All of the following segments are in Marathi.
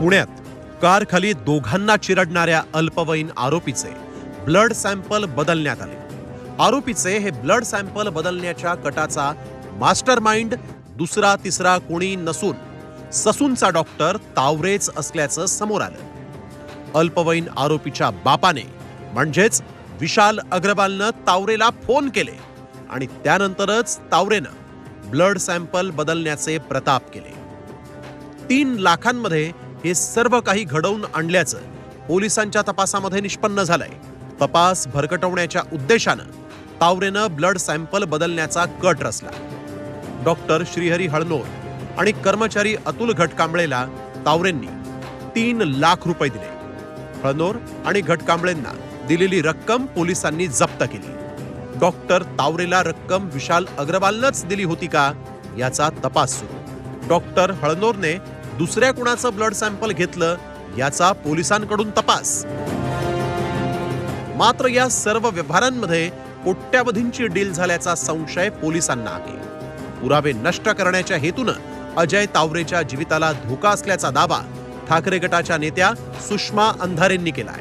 पुण्यात कार खाली दोघांना चिरडणाऱ्या अल्पवयीन आरोपीचे ब्लड सॅम्पल बदलण्यात आले. आरोपीचे हे ब्लड सॅम्पल बदलण्याच्या कटाचा मास्टर माइंड दुसरा तिसरा कोणी नसून ससूनचा डॉक्टर तावरेच असल्याचं समोर आलं. अल्पवयीन आरोपीच्या बापाने म्हणजेच विशाल अग्रवालनं तावरेला फोन केले आणि त्यानंतरच तावरेनं ब्लड सॅम्पल बदलण्याचे प्रताप केले. तीन लाखांमध्ये हे सर्व काही घडवून आणल्याचं पोलिसांच्या तपासामध्ये निष्पन्न झालंय. तपास भरकटवण्याच्या उद्देशानं तावरेनं ब्लड सॅम्पल बदलण्याचा कट रचला. डॉक्टर श्रीहरी हळनोर आणि कर्मचारी अतुल घटकांबळेला तावरेंनी तीन लाख रुपये दिले. हळनोर आणि घटकांबळेंना दिलेली रक्कम पोलिसांनी जप्त केली. डॉक्टर तावरेला रक्कम विशाल अग्रवालनंच दिली होती का याचा तपास सुरू. डॉक्टर हळनोरने दुसऱ्या कुणाचं ब्लड सॅम्पल घेतलं याचा पोलिसांकडून तपास. मात्र या सर्व व्यवहारांमध्ये कोट्यावधींची डील झाल्याचा संशय पोलिसांना आहे. पुरावे नष्ट करण्याच्या हेतूनं अजय तावरेच्या जीविताला धोका असल्याचा दावा ठाकरे गटाच्या नेत्या सुषमा अंधारेंनी केलाय.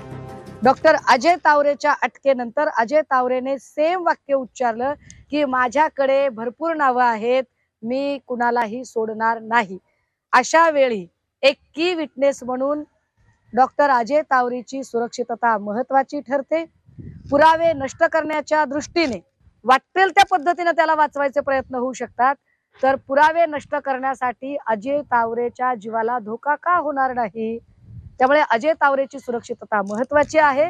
डॉक्टर अजय तावरेच्या अटकेनंतर अजय तावरेने सेम वाक्य उच्चारलं की माझ्याकडे भरपूर नावं आहेत मी कुणालाही सोडणार नाही. अशा वेळी एक की विटनेस म्हणून डॉक्टर अजय तावरेची सुरक्षितता महत्वाची ठरते. पुरावे नष्ट करण्याच्या दृष्टीने वाटेल त्या पद्धतीने त्याला वाचवायचे प्रयत्न होऊ शकतात. तर पुरावे नष्ट करण्यासाठी अजय तावरेच्या जीवाला धोका का होणार नाही? त्यामुळे अजय तावरेची सुरक्षितता महत्वाची आहे.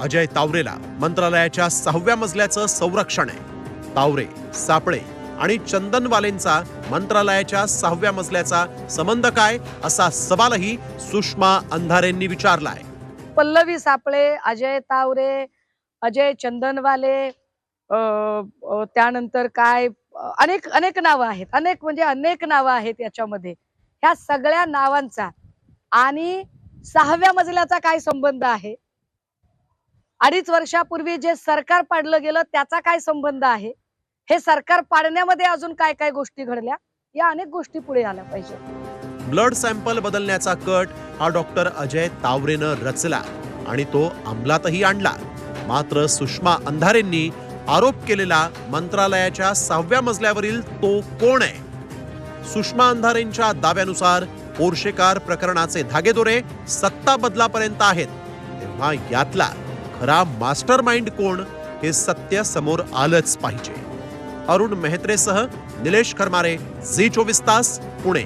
अजय तावरेला मंत्रालयाच्या सहाव्या मजल्याचं संरक्षण आहे. तावरे सापळे आणि चंदनवालेंचा मंत्रालयाच्या सहाव्या मजल्याचा संबंध काय असा सवालही सुषमा अंधारेंनी विचारलाय. पल्लवी सापळे अजय तावरे अजय चंदनवाले त्यानंतर काय अनेक अनेक नावं आहेत. अनेक म्हणजे अनेक नावं आहेत याच्यामध्ये. ह्या सगळ्या नावांचा आणि सहाव्या मजल्याचा काय संबंध आहे? अडीच वर्षापूर्वी जे सरकार पाडलं गेलं त्याचा काय संबंध आहे? हे सरकार पाडण्यामध्ये अजून काय काय गोष्टी घडल्या? या अनेक गोष्टी पुढे आल्या पाहिजे. ब्लड सॅम्पल बदलण्याचा कट हा डॉक्टर अजय तावरेनं रचला आणि तो अंमलातही आणला. मात्र सुषमा अंधारेंनी आरोप केलेला मंत्रालयाच्या सहाव्या मजल्यावरील तो कोण आहे? सुषमा अंधारेंच्या दाव्यानुसार पोर्शेकार प्रकरणाचे धागेदोरे सत्ता बदलापर्यंत आहेत. तेव्हा यातला खरा मास्टर माइंड कोण हे सत्य समोर आलंच पाहिजे. अरुण मेहत्रेसह निलेश खरमारे झी चोवीस तास पुणे.